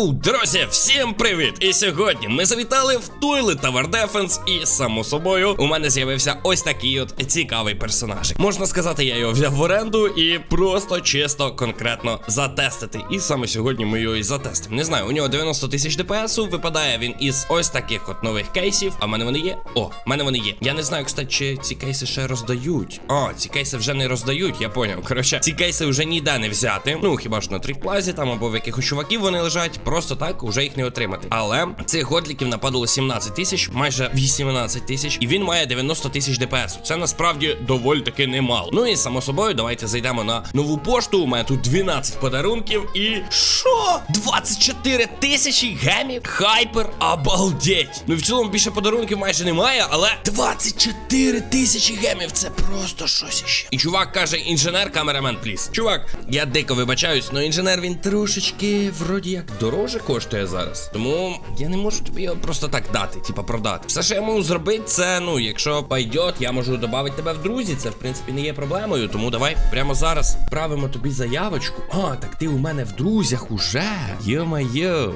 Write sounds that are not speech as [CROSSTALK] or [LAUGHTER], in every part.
Йоу, друзі, всім привіт! І сьогодні ми завітали в Toilet Tower Defense і, само собою, у мене з'явився ось такий от цікавий персонаж. Можна сказати, я його взяв в оренду і просто чисто конкретно затестити. І саме сьогодні ми його і затестимо. Не знаю, у нього 90 тисяч ДПСу, випадає він із ось таких от нових кейсів. А в мене вони є? О, в мене вони є. Я не знаю, кстати, чи ці кейси ще роздають. А, ці кейси вже не роздають, я поняв. Коротше, ці кейси вже ніде не взяти. Ну, хіба ж на трикплазі там або в якихось чуваків вони лежать, просто так вже їх не отримати. Але цих годліків нападало 17 тисяч, майже 18 тисяч, і він має 90 тисяч ДПС. Це насправді доволі таки немало. Ну і само собою, давайте зайдемо на нову пошту. У мене тут 12 подарунків і. Що? 24 тисячі гемів? Хайпер? Обалдеть! Ну і в цілому більше подарунків майже немає, але 24 тисячі гемів це просто щось іще. І чувак каже: інженер, камерамен, пліс. Чувак, я дико вибачаюсь, але інженер він трошечки вроді як дороже коштує зараз. Тому я не можу тобі його просто так дати, типа продати. Все, що я можу зробити, це ну, якщо пайдет, я можу додати тебе в друзі. Це в принципі не є проблемою. Тому давай прямо зараз правимо тобі заявочку. А, так ти у мене в друзях уже. Йо-майо.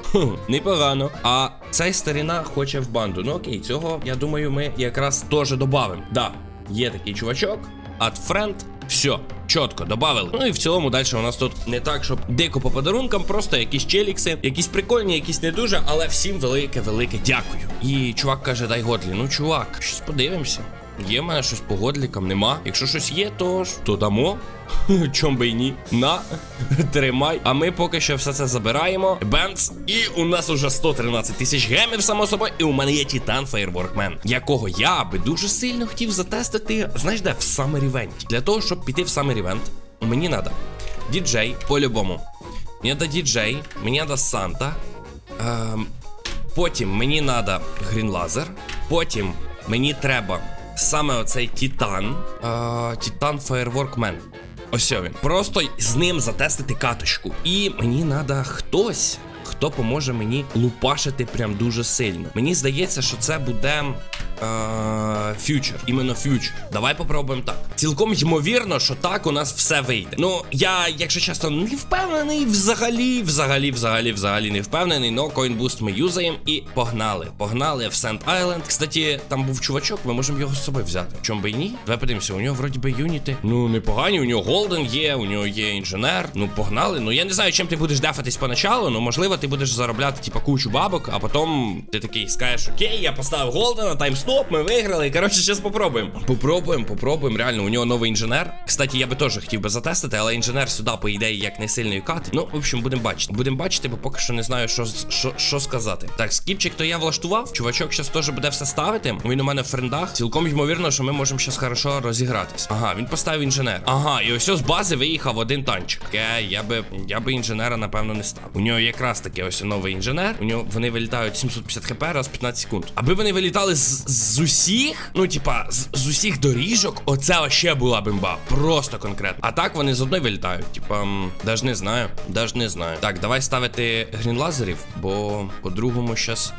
Непогано. А цей старіна хоче в банду. Ну окей, цього я думаю, ми якраз теж додамо. Да, є такий чувачок. Ад френд. Все, чітко, додали. Ну і в цілому далі у нас тут не так, щоб дико по подарункам, просто якісь челікси, якісь прикольні, якісь не дуже, але всім велике, велике дякую. І чувак каже, дай годлі. Ну, чувак, щось подивимося. Є в мене щось по годлікам, нема. Якщо щось є, то то дамо. [LAUGHS] Чом би й ні. На, тримай. А ми поки що все це забираємо. Бенц. І у нас уже 113 тисяч гемів, само собою. І у мене є Титан Фейерворкмен, якого я би дуже сильно хотів затестити. Знаєш, де в Event. Для того, щоб піти в Event, мені треба діджей по-любому. Мені треба діджей, мені треба Санта. Ем, потім мені треба грінлазер. Потім мені треба саме оцей Титан. Титан Фаєрворкмен. Ось він. Просто з ним затестити каточку. І мені треба хтось, хто поможе мені лупашити прям дуже сильно. Мені здається, що це буде. Фьючер, іменно фьючер. Давай попробуємо так. Цілком ймовірно, що так у нас все вийде. Ну, я, якщо чесно, не впевнений взагалі, взагалі, взагалі, взагалі не впевнений, но CoinBoost ми юзаємо і погнали. Погнали в Сент Айленд. Кстати, там був чувачок, ми можемо його з собою взяти. Чом би і ні? Давай подивимося, у нього вроді би юніти. Ну, непогані, у нього Голден є, у нього є інженер. Ну, погнали. Ну я не знаю, чим ти будеш дефатись поначалу, ну можливо, ти будеш заробляти, типа, кучу бабок, а потім ти такий скажеш, окей, я поставив Голдена, таймстоп, ми виграли. Коротше, зараз попробуємо. Попробуємо, попробуємо. Реально, у нього новий інженер. Кстати, я би теж хотів би затестити, але інженер сюди, по ідеї, як не сильний кат. Ну, в общем, будемо бачити. Будемо бачити, бо поки що не знаю, що, що, що сказати. Так, скіпчик, то я влаштував. Чувачок зараз теж буде все ставити. Він у мене в френдах. Цілком ймовірно, що ми можемо зараз хорошо розігратись. Ага, він поставив інженер. Ага, і ось з бази виїхав один танчик. Окей, я би я би інженера, напевно, не став. У нього якраз таки ось новий інженер. У нього вони вилітають 750 хп раз 15 секунд. Аби вони вилітали з, з усіх, ну типа, з, з усіх доріжок, оце ще була бимба. Просто конкретно. А так вони з одної вилітають. Типа, даже не знаю. Даже не знаю. Так, давай ставити грінлазерів, бо по-другому щас.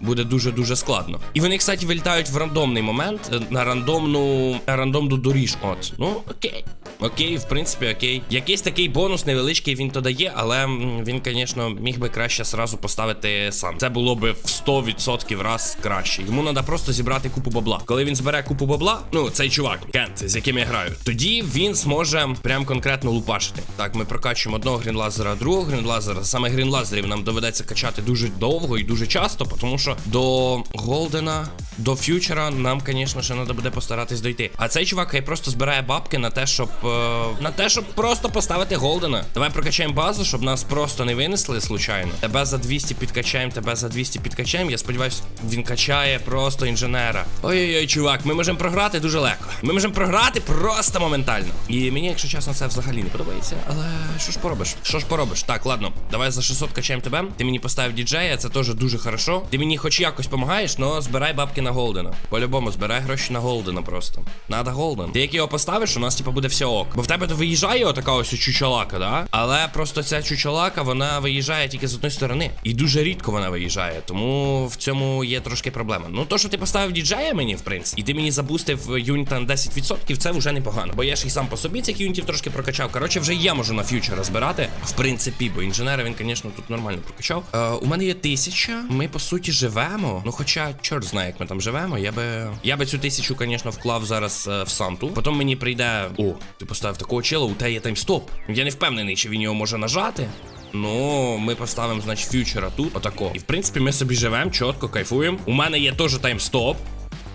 Буде дуже-дуже складно. І вони, кстати, вилітають в рандомний момент е, на рандомну на рандомну доріжку. От. Ну, окей. Окей, в принципі, окей. Якийсь такий бонус невеличкий він то дає, але він, звісно, міг би краще сразу поставити сам. Це було би в 100% раз краще. Йому треба просто зібрати купу бабла. Коли він збере купу бабла, ну цей чувак, Кент, з яким я граю, тоді він зможе прям конкретно лупашити. Так, ми прокачуємо одного грінлазера, другого грінлазера. Саме грінлазерів нам доведеться качати дуже довго і дуже часто, тому що до Голдена, до фьючера нам, звісно, ще треба буде постаратись дойти. А цей чувак хай просто збирає бабки на те, щоб е, на те, щоб просто поставити Голдена. Давай прокачаємо базу, щоб нас просто не винесли случайно. Тебе за 200 підкачаємо, тебе за 200 підкачаємо. Я сподіваюся, він качає просто інженера. Ой-ой-ой, чувак, ми можемо програти дуже легко. Ми можемо програти просто моментально. І мені, якщо чесно, це взагалі не подобається. Але що ж поробиш? Що ж поробиш? Так, ладно, давай за 600 качаємо тебе. Ти мені поставив діджея, це теж дуже хорошо. Ти мені хоч якось допомагаєш, но збирай бабки на Голдена. По-любому, збирай гроші на Голдена просто. Надо Голден. Ти як його поставиш, у нас типа буде все ок. ок. Бо в тебе то виїжджає отака ось чучалака, да? Але просто ця чучалака, вона виїжджає тільки з одної сторони. І дуже рідко вона виїжджає. Тому в цьому є трошки проблема. Ну, то, що ти поставив діджея мені, в принципі, і ти мені забустив юніта на 10%, це вже непогано. Бо я ж і сам по собі цих юнітів трошки прокачав. Коротше, вже я можу на фьючер збирати. В принципі, бо інженера він, звісно, тут нормально прокачав. Е, у мене є тисяча. Ми по суті живемо. Ну, хоча, чорт знає, як ми там живемо. Я би. Я би цю тисячу, звісно, вклав зараз е, в Санту. Потім мені прийде. О, ти поставив такого чела, у тебе є таймстоп. Я не впевнений, чи він його може нажати. Ну, ми поставимо, значить, фьючера тут, отако. І в принципі, ми собі живемо, чітко, кайфуємо. У мене є теж таймстоп.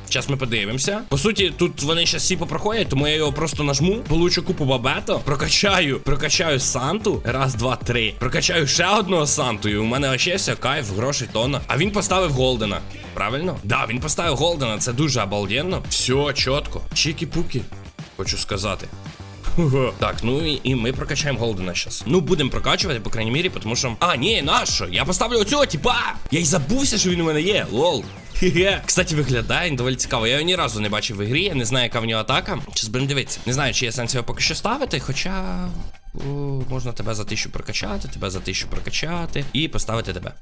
Зараз ми подивимося. По суті, тут вони ще всі попроходять, тому я його просто нажму, получу купу бабето, прокачаю, прокачаю Санту. Раз, два, три. Прокачаю ще одного Санту. І у мене вообще все кайф, грошей тонна. А він поставив Голдена. Правильно? Да, він поставив Голдена, це дуже обалденно. Все, чітко. Чікі-пуки. Хочу сказати. Так, ну і, і ми прокачаємо Голдена зараз. Ну, будемо прокачувати, по крайній мірі, тому що. А, ні, нащо? Я поставлю оцього, типа. Я й забувся, що він у мене є. Лол. Хе-хе. Кстати, виглядає доволі цікаво. Я його ні разу не бачив в ігрі, я не знаю, яка в нього атака. Щас будемо дивитися. Не знаю, чи є сенс його поки що ставити, хоча. О, можна тебе за тисячу прокачати, тебе за тисячу прокачати і поставити тебе.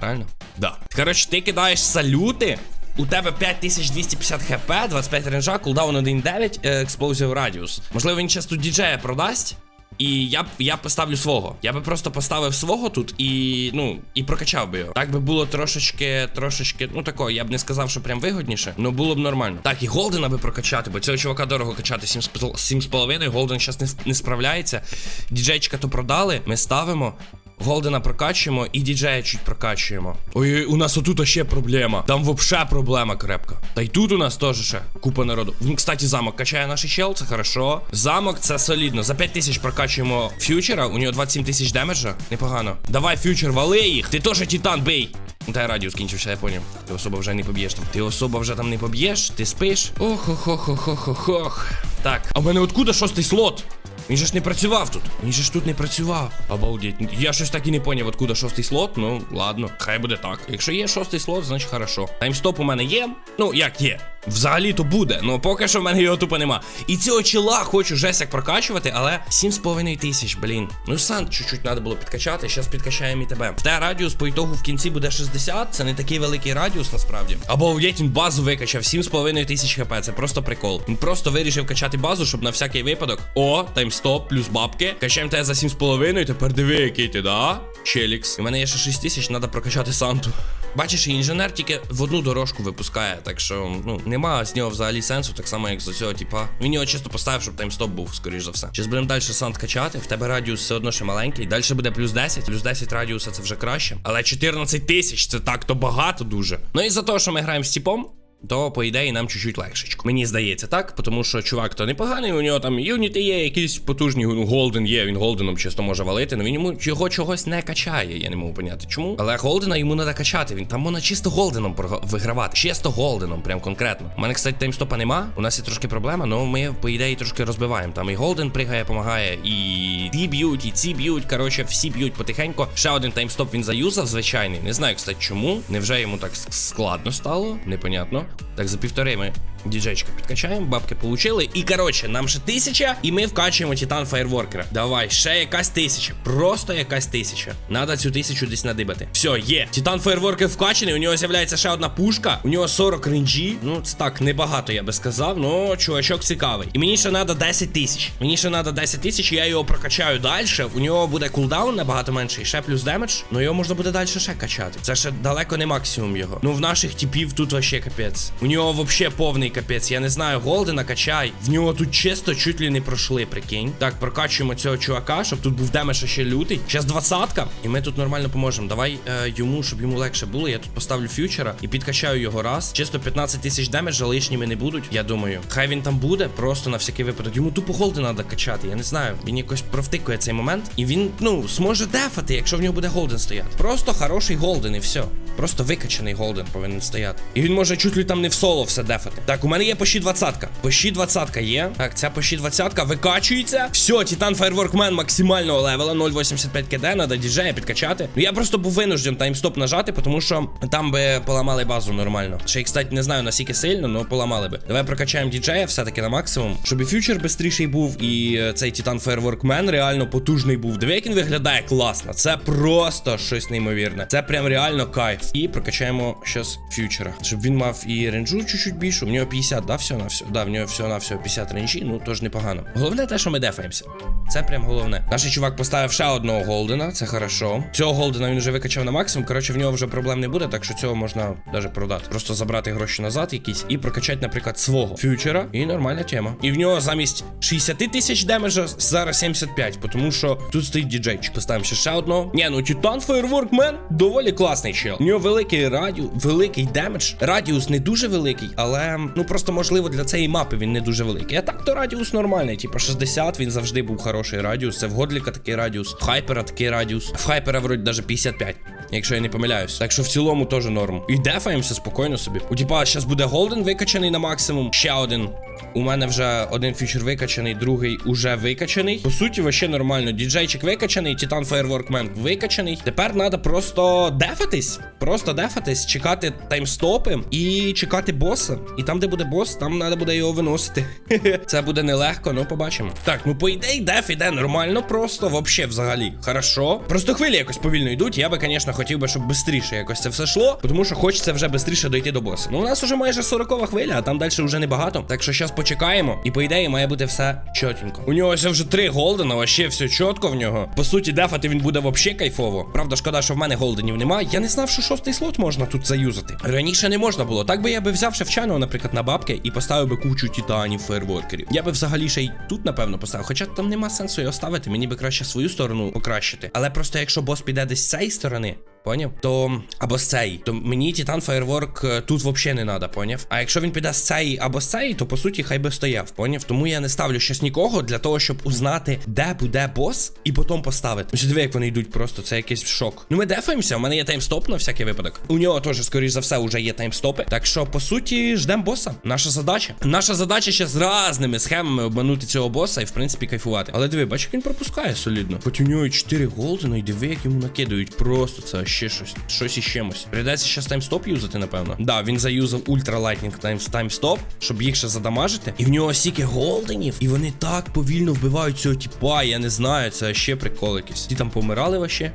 Правильно? Да. Коротше, ти кидаєш салюти. У тебе 5250 хп, 25 ренжа, кулдаун 1.9, е, Explosive Radius. Можливо, він часто діджея продасть. І я б я поставлю свого. Я би просто поставив свого тут і ну і прокачав би його. Так би було трошечки, трошечки, ну тако, я б не сказав, що прям вигодніше, але було б нормально. Так, і Голдена би прокачати, бо цього чувака дорого качати 7,5. Голден зараз не, не справляється. Діджейчика то продали, ми ставимо. Голдена прокачуємо і діджея чуть прокачуємо. Ой, у нас отут ще проблема. Там вообще проблема крепка. Та й тут у нас теж ще купа народу. Він, кстати, замок качає наш чел, це хорошо. Замок це солідно. За 5 тисяч прокачуємо фьючера, у нього 27 тисяч демеджа. Непогано. Давай, фьючер, вали їх. Ти теж титан бей. Ну, Та радіус кінчився, я поняв. Ти особо вже не поб'єш там. Ти особо вже там не поб'єш, ти спиш. ох ох ох ох ох ох ох Так, а в мене откуда шостий слот? Він же ж не працював тут. Він же ж тут не працював. Обалдеть. Я щось так і не поняв, откуда шостий слот. Ну, ладно, хай буде так. Якщо є шостий слот, значить хорошо. Таймстоп у мене є. Ну, як є. Взагалі то буде, ну поки що в мене його тупо нема. І цього чола хочу жесть як прокачувати, але 7,5 тисяч, блін. Ну сан чуть-чуть треба було підкачати. Зараз підкачаємо і тебе. Те радіус по ітогу в кінці буде 60. Це не такий великий радіус насправді. Або він базу викачав 7,5 тисяч хп. Це просто прикол. Він просто вирішив качати базу, щоб на всякий випадок. О, таймстоп, плюс бабки. Качаємо тебе за 7,5. Тепер диви, який ти, да? Челікс. У мене є ще 6 тисяч, треба прокачати Санту. Бачиш, інженер тільки в одну дорожку випускає, так що ну нема з нього взагалі сенсу, так само як з цього, типа. Він його чисто поставив, щоб таймстоп був, скоріш за все. Зараз будемо далі сант качати. В тебе радіус все одно ще маленький. Далі буде плюс 10, плюс 10 радіуса це вже краще. Але 14 тисяч це так то багато дуже. Ну і за те, що ми граємо з типом. То, по ідеї, нам чуть-чуть легшечко. Мені здається, так, тому що чувак то непоганий, у нього там юніти є, якісь потужні, ну, голден є, він голденом чисто може валити, але він йому його чогось не качає, я не можу поняти чому. Але голдена йому треба качати. Він там можна чисто голденом вигравати. Чисто голденом, прям конкретно. У мене, кстати, таймстопа нема. У нас є трошки проблема, але ми, по ідеї, трошки розбиваємо. Там і голден пригає, допомагає, і ті б'ють, і ці б'ють. Коротше, всі б'ють потихеньку. Ще один таймстоп він заюзав, звичайний. Не знаю, кстати, чому. Невже йому так складно стало? Непонятно. Так, за півтори ми діджечка підкачаємо, бабки получили. І коротше, нам ще тисяча, і ми вкачуємо Титан Фаєрворкера. Давай, ще якась тисяча. Просто якась тисяча. Надо цю тисячу десь надибати. Все, є. Титан Фаєрворкер вкачаний. У нього з'являється ще одна пушка. У нього 40 ренджі. Ну, це так, небагато, я би сказав. Ну, чувачок цікавий. І мені ще треба 10 тисяч. Мені ще треба 10 тисяч, я його прокачаю далі. У нього буде кулдаун набагато менший. Ще плюс демедж. Ну його можна буде далі ще качати. Це ще далеко не максимум його. Ну, в наших типів тут вообще капець. У нього вообще повний капець. Я не знаю, голдена качай. В нього тут чисто чуть ли не пройшли, прикинь. Так, прокачуємо цього чувака, щоб тут був демедж ще лютий. Зараз двадцятка, і ми тут нормально поможемо. Давай е, йому, щоб йому легше було. Я тут поставлю фьючера і підкачаю його раз. Чисто 15 тисяч демеджа лишніми не будуть. Я думаю. Хай він там буде, просто на всякий випадок. Йому тупо голден треба качати. Я не знаю. Він якось провтикує цей момент. І він, ну, зможе дефати, якщо в нього буде голден стояти. Просто хороший голден і все. Просто викачаний голден повинен стояти. І він може чуть ли там не в соло все дефати. Так, у мене є пощі 20-ка. Пощі 20-ка є. Так, ця пощі 20-ка викачується. Все, Титан Фаєрворкмен максимального левела 0.85 КД, надо діджея підкачати. Ну я просто був винужден таймстоп нажати, тому що там би поламали базу нормально. Ще й, кстати, не знаю наскільки сильно, але поламали би. Давай прокачаємо діджея все-таки на максимум, щоб і фьючер бистріший був, і е, цей Титан Фаєрворкмен реально потужний був. Диви, як він виглядає класно. Це просто щось неймовірне. Це прям реально кайф. І прокачаємо щас фьючера, щоб він мав і ренджу чуть-чуть більшу. В нього 50, да, все на все. Да, в нього все на все 50 ренджі, ну тож непогано. Головне те, що ми дефаємося. Це прям головне. Наш чувак поставив ще одного голдена, це хорошо. Цього голдена він вже викачав на максимум. Коротше, в нього вже проблем не буде, так що цього можна навіть продати. Просто забрати гроші назад якісь і прокачати, наприклад, свого фьючера. І нормальна тема. І в нього замість 60 тисяч демеджа зараз 75, тому що тут стоїть діджейчик. Поставимо ще одного. Ні, ну Титан Фаєрворкмен доволі класний чел. Нього великий радіус, великий демедж. Радіус не дуже великий, але ну просто можливо для цієї мапи він не дуже великий. А так то радіус нормальний. Типу 60, він завжди був хороший радіус. Це в Годліка такий радіус, в Хайпера такий радіус. В Хайпера вроді навіть 55. Якщо я не помиляюсь. Так що в цілому теж норм. І дефаємося спокійно собі. У типа зараз буде голден викачаний на максимум. Ще один. У мене вже один фьючер викачаний, другий уже викачаний. По суті, вообще нормально. Діджейчик викачаний, Титан Фаєрворкмен викачаний. Тепер треба просто дефатись. Просто дефатись, чекати таймстопи і чекати боса. І там, де буде бос, там треба буде його виносити. [LAUGHS] Це буде нелегко, ну побачимо. Так, ну по ідеї, деф іде нормально, просто вообще взагалі. Хорошо. Просто хвилі якось повільно йдуть. Я би, звісно, хотів би, щоб швидше якось це все йшло, тому що хочеться вже швидше дойти до боса. Ну, у нас вже майже 40 хвиля, а там далі вже небагато. Так що зараз почекаємо, і по ідеї має бути все чотенько. У нього ще вже три голдена, вообще все чітко в нього. По суті, дефати він буде вообще кайфово. Правда, шкода, що в мене голденів немає. Я не знав, що шостий слот можна тут заюзати. Раніше не можна було. Так би я би взяв Шевчаного, наприклад, на бабки і поставив би кучу титанів, фейерворкерів. Я би взагалі ще й тут, напевно, поставив. Хоча там нема сенсу його ставити, мені би краще свою сторону покращити. Але просто якщо бос піде десь з цієї сторони. Поняв? То або з цієї, то мені Титан Фаєрворк е, тут взагалі не треба, поняв? А якщо він піде з цієї або з цієї, то по суті хай би стояв, поняв? Тому я не ставлю щось нікого для того, щоб узнати, де буде бос, і потім поставити. Ось диви, як вони йдуть просто, це якийсь шок. Ну ми дефаємося, у мене є таймстоп на всякий випадок. У нього теж, скоріш за все, вже є таймстопи. Так що, по суті, ждемо боса. Наша задача. Наша задача ще з разними схемами обманути цього боса і, в принципі, кайфувати. Але диви, бач, як він пропускає солідно. Хоч у нього 4 голдена, і диви, як йому накидають. Просто це ще щось. Щось із чимось. Придеться зараз таймстоп юзати, напевно. Да, він заюзав ультра лайтнінг таймстоп, щоб їх ще задамажити. І в нього стільки голденів. І вони так повільно вбивають цього тіпа. Я не знаю, це ще прикол якийсь. Ті там помирали ваще.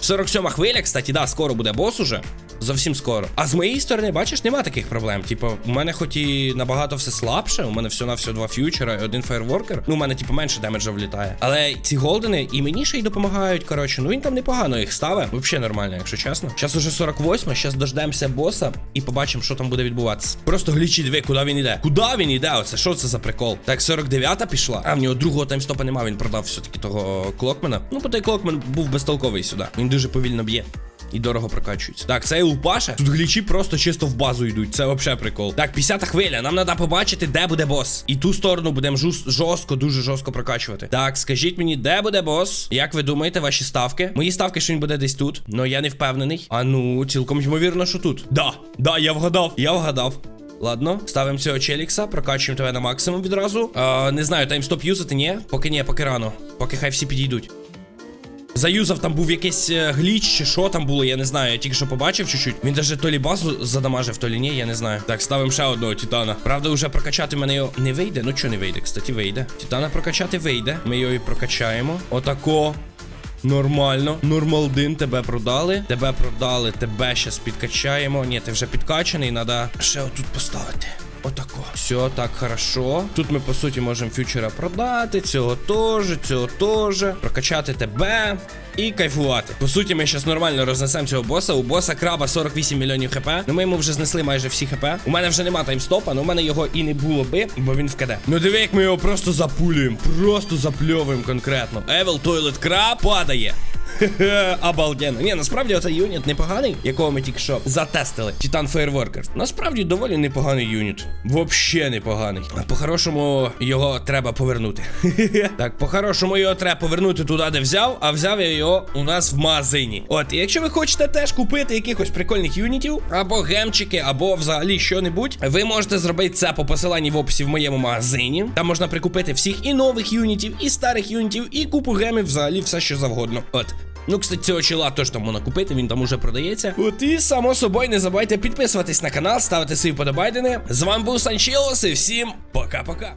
47 [LAUGHS] хвиля, кстати, да, скоро буде бос уже. Зовсім скоро. А з моєї сторони, бачиш, нема таких проблем. Типу, у мене хоч і набагато все слабше, у мене все на все два фьючера і один фаєрворкер. Ну, у мене, типу, менше демеджа влітає. Але ці голдени і мені ще й допомагають. Коротше, ну він там непогано їх ставить. Взагалі нормально, якщо чесно. Зараз уже 48, зараз дождемося боса і побачимо, що там буде відбуватися. Просто глічі диви, куди він іде. Куди він іде? Оце що це за прикол? Так, 49-та пішла. А в нього другого таймстопа немає, він продав все-таки того клокмена. Ну, бо той клокмен був безтолковий сюди. Він дуже повільно б'є. І дорого прокачується. Так, цей лупаша. Тут глічі просто чисто в базу йдуть. Це взагалі прикол. Так, 50 хвиля. Нам треба побачити, де буде бос. І ту сторону будемо жорстко, дуже жорстко прокачувати. Так, скажіть мені, де буде бос? Як ви думаєте, ваші ставки? Мої ставки, що він буде десь тут. Ну я не впевнений. А ну, цілком ймовірно, що тут. Да, да, я вгадав. Я вгадав. Ладно, ставимо цього челікса, прокачуємо тебе на максимум відразу. А, не знаю, таймстоп юзати, ні? Поки ні, поки рано. Поки хай всі підійдуть. Заюзав, там був якийсь е, гліч, чи що там було, я не знаю. Я тільки що побачив чуть-чуть. Він даже то лі базу задамажив, то лі ні, я не знаю. Так, ставимо ще одного титана. Правда, вже прокачати мене його не вийде. Ну чого не вийде? Кстати, вийде. Титана прокачати вийде. Ми його і прокачаємо. Отако. Нормально. Нормалдин, тебе продали. Тебе продали, тебе щас підкачаємо. Ні, ти вже підкачаний, треба ще отут поставити. Отако. Все, так, хорошо. Тут ми, по суті, можемо фьючера продати. Цього теж, цього теж. Прокачати тебе. І кайфувати. По суті, ми зараз нормально рознесемо цього боса. У боса краба 48 мільйонів хп. Ну ми йому вже знесли майже всі хп. У мене вже нема таймстопа, але у мене його і не було би, бо він в КД. Ну диви, як ми його просто запулюємо. Просто запльовуємо конкретно. Евел Тойлет Краб падає. [LAUGHS] Обалденно. Ні, насправді оцей юніт непоганий, якого ми тільки що затестили. Титан Фейерворкер. Насправді доволі непоганий юніт. Вообще непоганий. По-хорошому його треба повернути. [LAUGHS] Так, по-хорошому його треба повернути туди, де взяв, а взяв я його у нас в магазині. От, і якщо ви хочете теж купити якихось прикольних юнітів, або гемчики, або взагалі що-небудь, ви можете зробити це по посиланні в описі в моєму магазині. Там можна прикупити всіх і нових юнітів, і старих юнітів, і купу гемів, взагалі все, що завгодно. От. Ну, кстати, цього чола теж там можна купити, він там уже продається. От і само собою не забувайте підписуватись на канал, ставити свої подобайдини. З вами був Санчілос і всім пока-пока.